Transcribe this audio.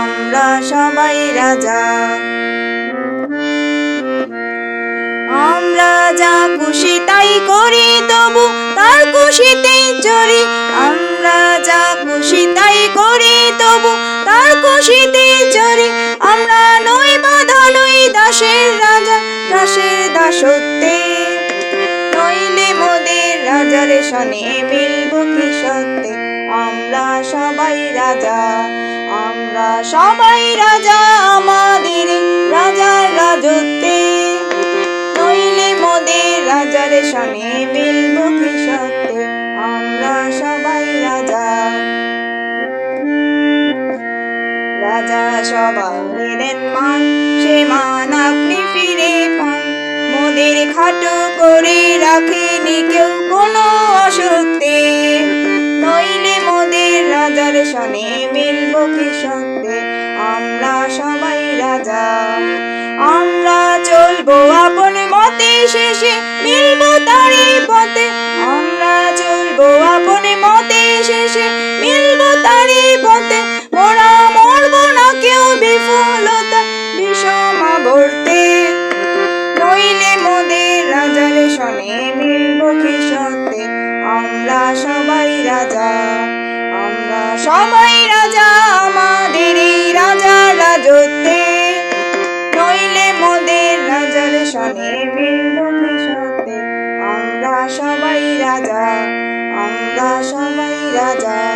আমরা সবাই রাজা। আমরা যা খুশি তাই করি, তবু তার খুশিতেই চরি আমরা যা খুশি তাই করি, তবু তার খুশিতে চরি আমরা নই বাধা নই দাসের রাজা, দাসের দাসত্বে। নইলে মোদের রাজার শনে মিলব কি সত্যে আমরা সবাই রাজা। সবাই রাজা আমাদের, রাজার রাজত্বে। নইলে মোদের রাজার শনে মিলব কি আমরা সবাই রাজা। রাজা সবাই দেন মান, সে মান আপনি আমরা চলবো আপন মতে শেষে, মিলব তারি পথে। আমরা চলবো আপন মতে শেষে, মিলব পথে। মোরা মরবো না কেউ বিফলতা, বিষমা ভরতে নইলে মোদের মিলব কি সত্যে? আমরা সবাই রাজা, আমরা সবাই রাজা। আমরা